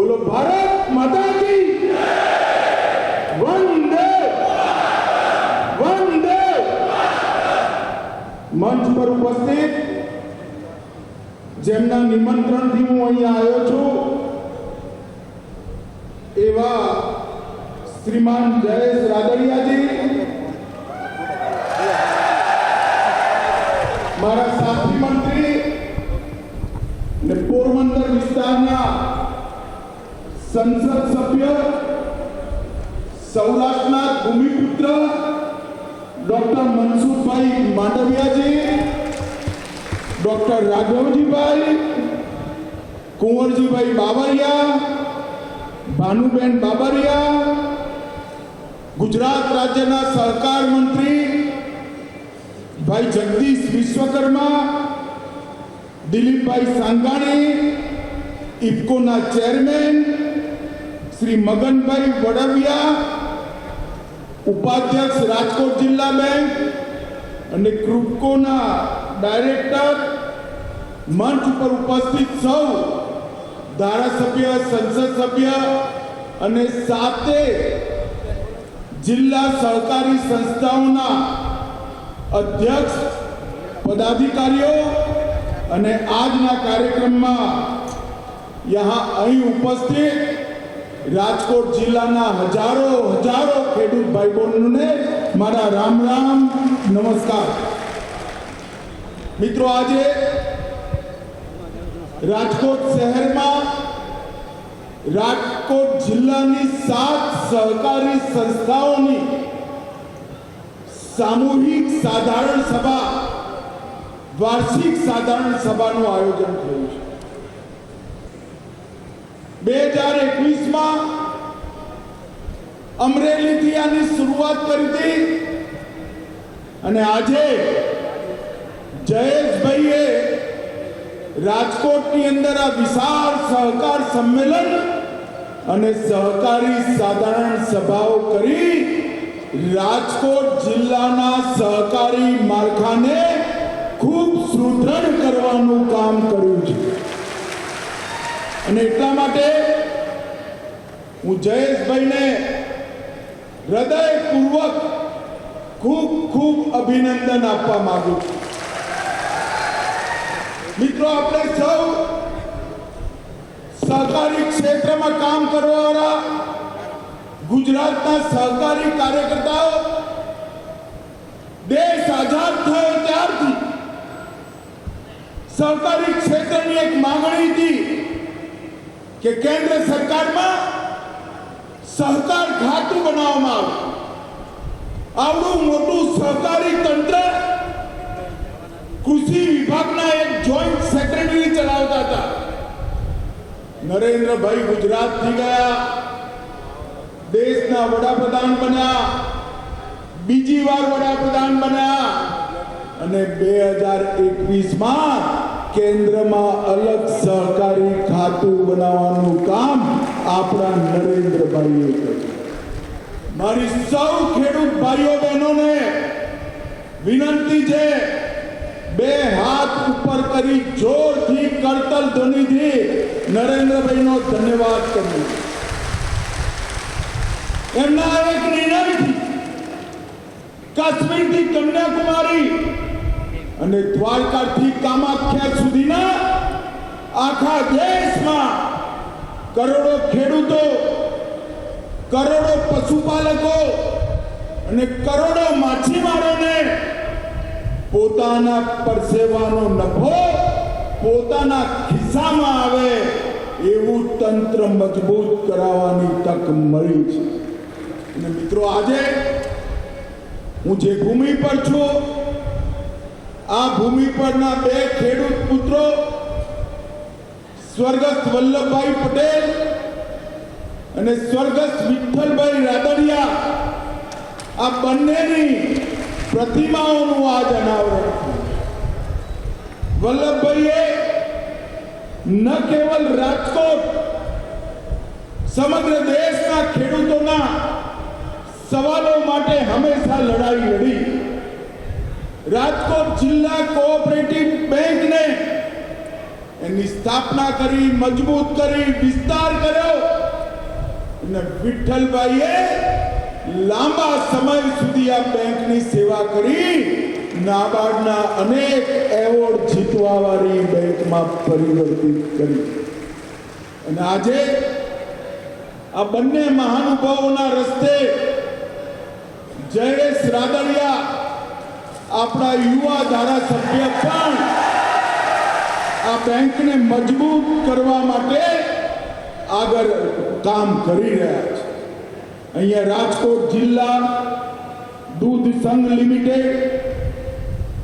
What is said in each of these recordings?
બોલો, ભારત માતા વંદે! વંદે! મંચ પર ઉપસ્થિત, જેમના નિમંત્રણથી હું અહીંયા આવ્યો છું, એવા શ્રીમાન જયેશ રાદડિયાજી. મારા સંસદ સભ્ય સૌરાષ્ટ્રના ભૂમિપુત્ર ડોક્ટર મનસુખભાઈ માંડવિયાજી ડોક્ટર રાઘવજીભાઈ કુંવરજીભાઈ બાબરિયા ભાનુબેન બાબરિયા ગુજરાત રાજ્યના સહકાર મંત્રી ભાઈ જગદીશ વિશ્વકર્મા દિલીપભાઈ સાંગાણી ઇફકોના ચેરમેન શ્રી મગનભાઈ વડવિયા, ઉપાધ્યક્ષ રાજકોટ જિલ્લા બેંક અને ક્રુપકોના ડાયરેક્ટર મંચ ઉપર ઉપસ્થિત સૌ ધારાસભ્ય, સંસદ સભ્ય અને સાતે જિલ્લા સહકારી સંસ્થાઓના અધ્યક્ષ, પદાધિકારીઓ અને આજના કાર્યક્રમમાં યહાં અહીં ઉપસ્થિત રાજકોટ જિલ્લાના હજારો હજારો ખેડૂત ભાઈ બહેનોને મારા રામ રામ નમસ્કાર. મિત્રો, આજે રાજકોટ શહેરમાં રાજકોટ જિલ્લાની સાત સહકારી સંસ્થાઓની સામૂહિક સાધારણ સભા, વાર્ષિક સાધારણ સભાનું આયોજન થયું છે. બે હજાર એકવીસમાં અમરેલીથી આની શરૂઆત કરી હતી અને આજે જયેશભાઈએ રાજકોટની અંદર આ વિશાળ સહકાર સંમેલન અને સહકારી સાધારણ સભાઓ કરી રાજકોટ જિલ્લાના સહકારી માળખાને ખૂબ સુદૃઢ કરવાનું કામ કર્યું છે. અને એટલા માટે હું જયેશભાઈને હૃદયપૂર્વક ખૂબ ખૂબ અભિનંદન આપવા માંગુ છું. મિત્રો, આપણે સૌ સહકારી ક્ષેત્રમાં કામ કરવાવાળા ગુજરાતના સહકારી કાર્યકર્તાઓ દેશ આઝાદ થયો ત્યારથી સહકારી ક્ષેત્રની એક માંગણી હતી કે કેન્દ્ર સરકારમાં સહકાર ખાતું બનાવવામાં આવે. આવડું મોટું સહકારી તંત્ર કૃષિ વિભાગના એક જોઈન્ટ સેક્રેટરી ચલાવતા હતા. નરેન્દ્રભાઈ ગુજરાતથી ગયા. દેશના વડાપ્રધાન બન્યા. બીજી વાર વડાપ્રધાન બન્યા. અને બે હજાર એકવીસમાં કેન્દ્રમાં અલગ સહકારી ખાતું બનાવવાનું કામ આપણા નરેન્દ્રભાઈએ કર્યું. મારી સૌ ખેડૂત ભાઈઓ બહેનોને વિનંતી છે, બે હાથ ઉપર કરી જોરથી કરતલ ધ્વનિથી નરેન્દ્રભાઈનો ધન્યવાદ કરું એમના એક નિર્ણયથી કાશ્મીરથી કન્યાકુમારી અને દ્વારકાથી કામાખ્યા સુધીના આખા દેશમાં કરોડો ખેડૂતો, કરોડો પશુપાલકો અને કરોડો માછીમારોને પોતાના પરસેવાનો નફો પોતાના ખિસ્સામાં આવે એવું તંત્ર મજબૂત કરાવવાની તક મળી છે. અને મિત્રો, આજે હું જે ભૂમિ પર છું આ ભૂમિ પરના બે ખેડૂત પુત્રો, સ્વર્ગસ્થ વલ્લભભાઈ પટેલ અને સ્વર્ગસ્થ વિઠ્ઠલભાઈ રાદડિયા, આ બંનેની પ્રતિમાઓનું આજ અનાવરણ. વલ્લભભાઈએ ન કેવલ રાજકોટ, સમગ્ર દેશના ખેડૂતોના સવાલો માટે હંમેશા લડાઈ લડી રાજકોટ જિલ્લા કોઓપરેટિવ બેંકને એની સ્થાપના કરી, મજબૂત કરી, વિસ્તાર કર્યો. અને વિઠ્ઠલભાઈએ લાંબા સમય સુધી આ બેંકની સેવા કરી. નાબાર્ડના અનેક એવોર્ડ જીતવાવાળી બેંકમાં પરિવર્તિત કરી. અને આજે આ બંને મહાનુભાવોના રસ્તે જયેશ રાદડિયા આપણા યુવા ધારાસભ્ય પણ આ બેંકને મજબૂત કરવા માટે આગળ કામ કરી રહ્યા છે અહીંયા રાજકોટ જિલ્લા દૂધ સંઘ લિમિટેડ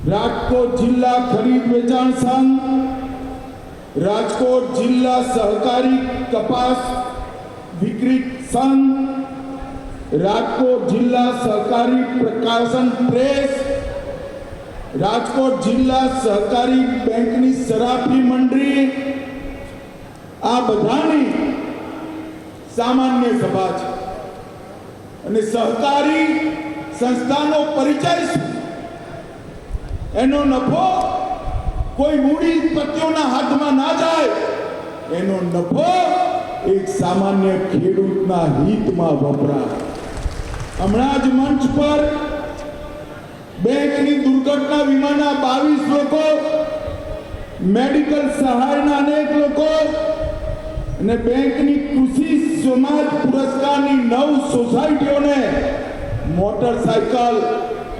રાજકોટ જિલ્લા ખરીદ વેચાણ સંઘ રાજકોટ જિલ્લા સહકારી કપાસ વિક્રિત સંઘ રાજકોટ જિલ્લા સહકારી પ્રકાશન પ્રેસ રાજકોટ જિલ્લા સહકારી બેંકની સરાફી મંડળી આ બધાની સામાન્ય સભા છે. અને સહકારી સંસ્થાનો પરિચય એનો નફો કોઈ મૂડી પત્યોના હાથમાં ના જાય, એનો નફો એક સામાન્ય ખેડૂતના હિતમાં વપરાય. હમણાં જ મંચ પર બેંકની દુર્ઘટના વીમાના બાવીસ લોકો, મેડિકલ સહાયના અનેક લોકો અને બેંકની કૃષિ સમાજ પુરસ્કારની નવ સોસાયટીઓને મોટરસાયકલ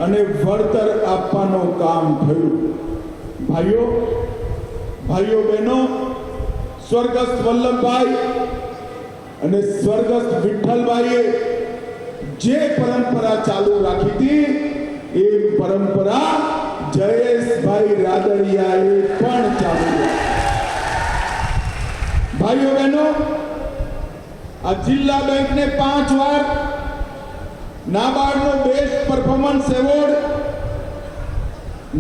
અને વળતર આપવાનું કામ થયું. ભાઈઓ ભાઈઓ બહેનો, સ્વર્ગસ્થ વલ્લભભાઈ અને સ્વર્ગસ્થ વિઠ્ઠલભાઈએ જે પરંપરા ચાલુ રાખી હતી એ પરંપરા જયેશભાઈ રાદડિયાએ પણ ચાલુ ભાઈઓ બહેનો, આ જિલ્લા બેંકને પાંચ વાર નાબાર્ડનો બેસ્ટ પરફોર્મન્સ એવોર્ડ,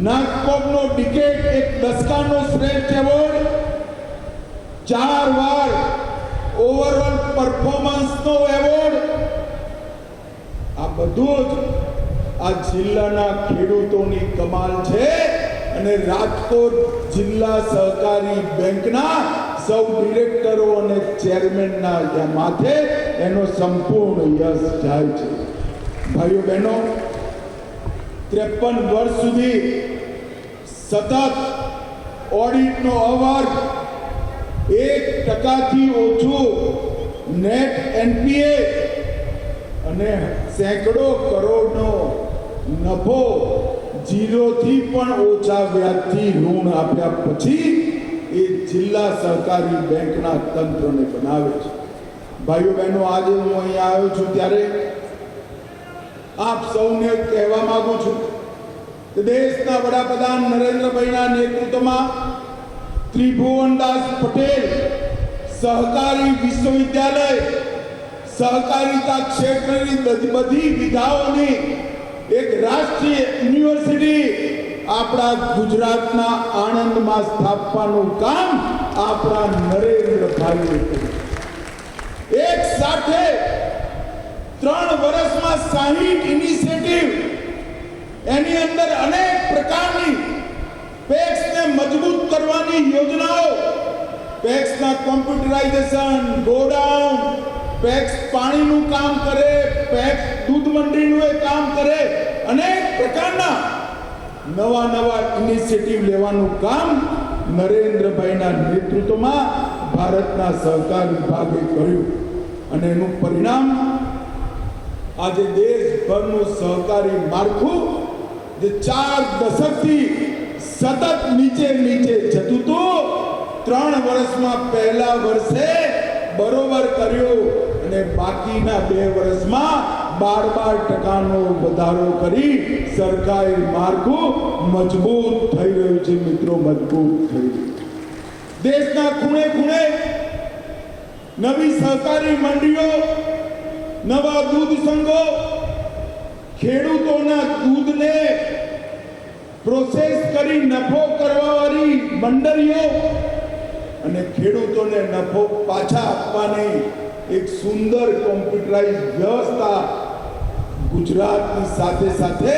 નાગપોપનો ડિકેટ, એક દસકાનો શ્રેષ્ઠ એવોર્ડ, ચાર વાર ઓવરઓલ પરફોર્મન્સનો એવોર્ડ, આ બધું જ આ જિલ્લાના ખેડૂતોની કમાલ છે અને રાજકોટ જિલ્લા સહકારી બેંકના સૌ ડિરેક્ટરો અને ચેરમેનના માથે એનો સંપૂર્ણ યશ જાય છે. ભાઈઓ બહેનો, ત્રેપન વર્ષ સુધી સતત ઓડિટનો અવર્ગ એક ટકાથી ઓછું નેટ એનપીએ અને સેંકડો કરોડનો નફો જીરોથી પણ ઓછા વ્યાજથી ઋણ આપ્યા પછી એ જિલ્લા સહકારી બેંકના તંત્રને બનાવે છે. ભાઈઓ બહેનો, આજે હું અહીંયા આવ્યો છું ત્યારે આપ સૌને કહેવા માંગુ છું કે દેશના વડાપ્રધાન નરેન્દ્રભાઈના નેતૃત્વમાં ત્રિભુવનદાસ પટેલ સહકારી વિશ્વવિદ્યાલય સહકારિતા ક્ષેત્રની બધી- વિધાઓની એક રાષ્ટ્રીય યુનિવર્સિટી આપણા ગુજરાતના આણંદમાં સ્થાપવાનું કામ આપણા નરેન્દ્રભાઈએ કર્યું. એક સાથે ત્રણ વર્ષમાં સાહીઠ ઇનિશિયેટિવ એની અંદર અનેક પ્રકારની પેક્સને મજબૂત કરવાની યોજનાઓ. પેક્સના કોમ્પ્યુટરાઇઝેશન ગોડાઉન પેક્સ પાણીનું કામ કરે પેક્સ દૂધ મંડળીનું એ કામ કરે, અનેક પ્રકારના નવા નવા ઇનિશિયેટિવ લેવાનું કામ નરેન્દ્રભાઈના નેતૃત્વમાં ભારતના સહકાર વિભાગે કર્યું. અને એનું પરિણામ આજે દેશભરનું સહકારી માળખું જે ચાર દશકથી સતત નીચે નીચે જતું હતું, ત્રણ વર્ષમાં પહેલા વર્ષે બરોબર કર્યું. અને બાકીના બે વર્ષમાં બાર બાર ટકાનો વધારો કરી સરકારી માળખું મજબૂત થઈ રહ્યું છે મિત્રો, મજબૂત થઈ રહ્યું દેશના ખૂણે ખૂણે નવી સહકારી મંડીઓ નવા દૂધ સંઘો, ખેડૂતોના દૂધને પ્રોસેસ કરી નફો કરવાવાળી મંડળીઓ અને ખેડૂતોને નફો પાછા આપવાની એક સુંદર કોમ્પ્યુટરાઇઝ વ્યવસ્થા ગુજરાતની સાથે સાથે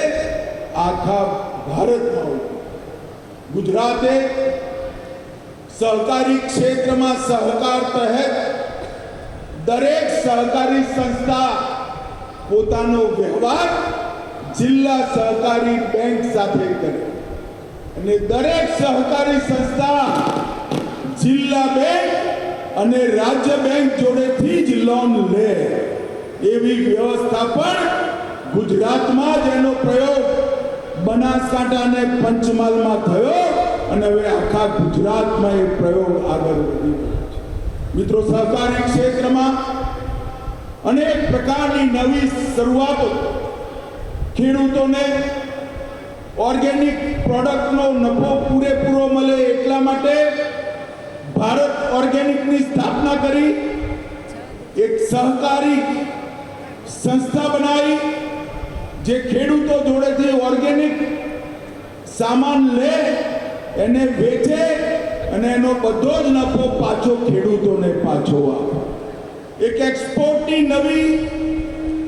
આખા ભારતમાં ગુજરાતે સહકારી ક્ષેત્રમાં સહકાર તહેત દરેક સહકારી સંસ્થા પોતાનો વ્યવહાર જિલ્લા સહકારી બેંક સાથે કરે. અને દરેક સહકારી સંસ્થા જિલ્લા બેંક અને રાજ્ય બેંક જોડેથી જ લોન લે. એવી વ્યવસ્થા પણ ગુજરાતમાં જ એનો પ્રયોગ બનાસકાંઠા અને પંચમહાલમાં થયો અને હવે આખા ગુજરાતમાં એ પ્રયોગ આગળ વધી મિત્રો, સહકારી ક્ષેત્રમાં અનેક પ્રકારની નવી શરૂઆતો. ખેડૂતોને ઓર્ગેનિક પ્રોડક્ટનો નફો પૂરેપૂરો મળે એટલા માટે ભારત ઓર્ગેનિકની સ્થાપના કરી, એક સહકારી સંસ્થા બનાવી, જે ખેડૂતો જોડેથી ઓર્ગેનિક સામાન લે, એને વેચે અને એનો બધો જ નફો પાછો ખેડૂતોને પાછો આપે. એક એક્સપોર્ટની નવી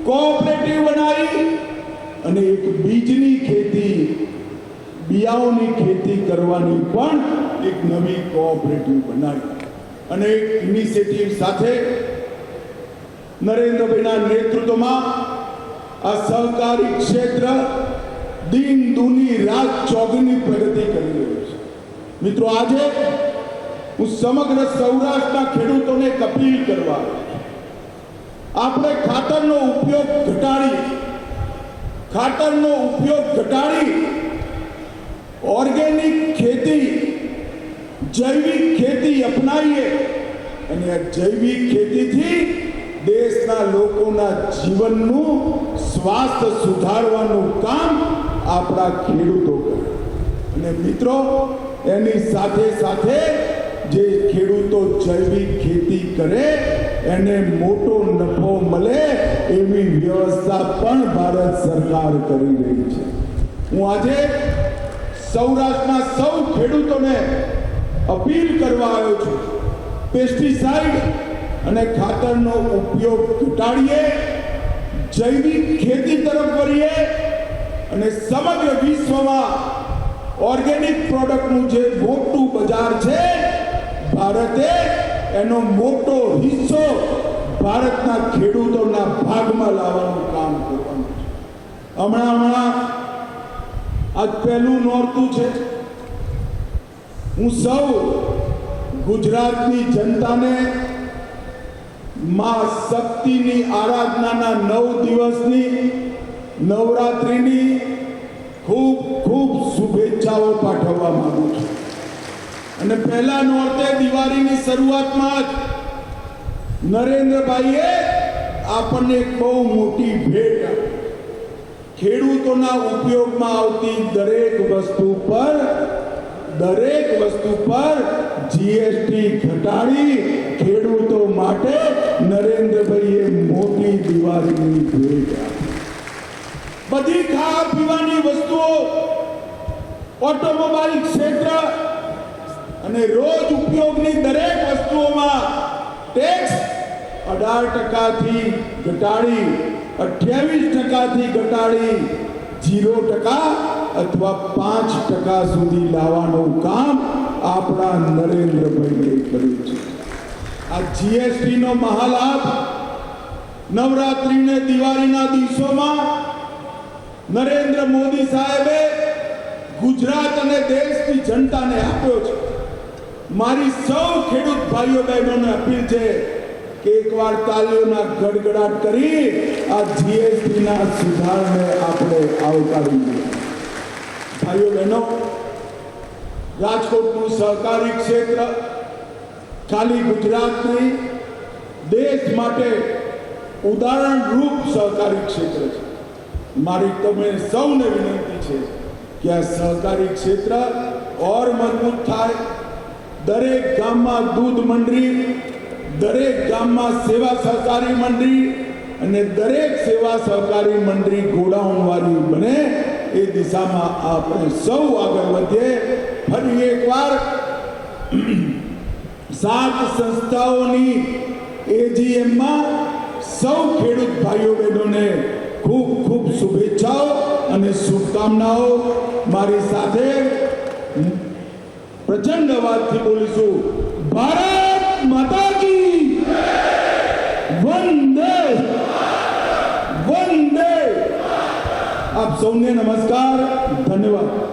કોઓપરેટિવ બનાવી અને એક બીજની ખેતી, બિયાઓની ખેતી કરવાની પણ એક નવી કોઓપરેટિવ બનાવી. અને ઇનિશિયેટિવ સાથે નરેન્દ્રભાઈના નેતૃત્વમાં આ સહકારી ક્ષેત્ર દિન દુની રાત ચોગની પ્રગતિ કરી રહ્યું છે. મિત્રો, આજે હું સમગ્ર સૌરાષ્ટ્રના ખેડૂતોને એક અપીલ કરવા આપણે ખાતરનો ઉપયોગ ઘટાડી, ખાતરનો ઉપયોગ ઘટાડી, ઓર્ગેનિક ખેતી જૈવિક ખેતી અપનાવીએ અને આ જૈવિક ખેતીથી દેશના લોકોના જીવનનું સ્વાસ્થ્ય સુધારવાનું કામ આપણા ખેડૂતો કરે. અને મિત્રો, એની સાથે સાથે જે ખેડૂતો જૈવિક ખેતી કરે, એને મોટો નફો મળે એવી વ્યવસ્થા પણ ભારત સરકાર કરી રહી છે. હું આજે સૌરાષ્ટ્રના સૌ ખેડૂતોને અપીલ કરવા આવ્યો છું. પેસ્ટિસાઇડ અને ખાતરનો ઉપયોગ ઘટાડીએ, જૈવિક ખેતી તરફ વળીએ અને સમગ્ર વિશ્વમાં ઓર્ગેનિક પ્રોડક્ટનું જે મોટું બજાર છે, ભારતે એનો મોટો હિસ્સો ભારતના ખેડૂતોના ભાગમાં લાવવાનું કામ કરવાનું છે. હમણાં હમણાં આજ પહેલું નોરતું છે. હું સૌ ગુજરાતની જનતાને માં શક્તિની આરાધનાના નવ દિવસની નવરાત્રિની ખૂબ ખૂબ શુભેચ્છાઓ પાઠવવા માંગુ છું. અને પહેલા નોરતે દિવાળીની શરૂઆતમાં જ નરેન્દ્રભાઈએ આપણને એક બહુ મોટી ભેટ ખેડૂતોના ઉપયોગમાં આવતી દરેક વસ્તુ પર દરેક વસ્તુ પર જીએસટી ઘટાડી ખેડૂતો માટે નરેન્દ્રભાઈએ મોટી દિવાળીની ભેટ બધી ખાવા પીવાની વસ્તુઓ ઓટોમોબાઈલ ક્ષેત્ર અને રોજ ઉપયોગની દરેક વસ્તુઓમાં ટેક્સ અઢાર ટકાથી ઘટાડી, અઠ્યાવીસ ટકાથી ઘટાડી ઝીરો ટકા અથવા પાંચ ટકા સુધી લાવવાનું કામ આપણા નરેન્દ્રભાઈએ કર્યું છે. આ જીએસટીનો મહાલાભ નવરાત્રિને દિવાળીના દિવસોમાં નરેન્દ્ર મોદી સાહેબે ગુજરાત અને દેશની જનતાને આપ્યો છે. મારી સૌ ખેડૂત ભાઈઓ બહેનોને અપીલ છે કે એકવાર તાલીઓના ગડગડાટ કરી આ જીએસટીના સુધારને આપણે આવકારી દઈએ ભાઈઓ બહેનો રાજકોટનું સહકારી ક્ષેત્ર, ખાલી ગુજરાતની દેશ માટે ઉદાહરણરૂપ સહકારી ક્ષેત્ર છે. મારી તમે સૌને વિનંતી છે કે આ સહકારી ક્ષેત્ર ઓર મજબૂત થાય. દરેક ગામમાં દૂધ મંડળી, દરેક ગામમાં સેવા સહકારી મંડળી અને દરેક સેવા સહકારી મંડળી ગોડાઉન વાળી બને. એ દિશામાં આપણે સૌ આગળ વધીએ. ફરી એકવાર સાત સંસ્થાઓની એજીએમમાં સૌ ખેડૂત ભાઈઓ બહેનોને ખૂબ ખૂબ શુભેચ્છાઓ અને શુભકામનાઓ. મારી સાથે પ્રચંડ અવાજથી બોલીશું. ભારત માતા કી વંદે વંદે આપ સૌને નમસ્કાર ધન્યવાદ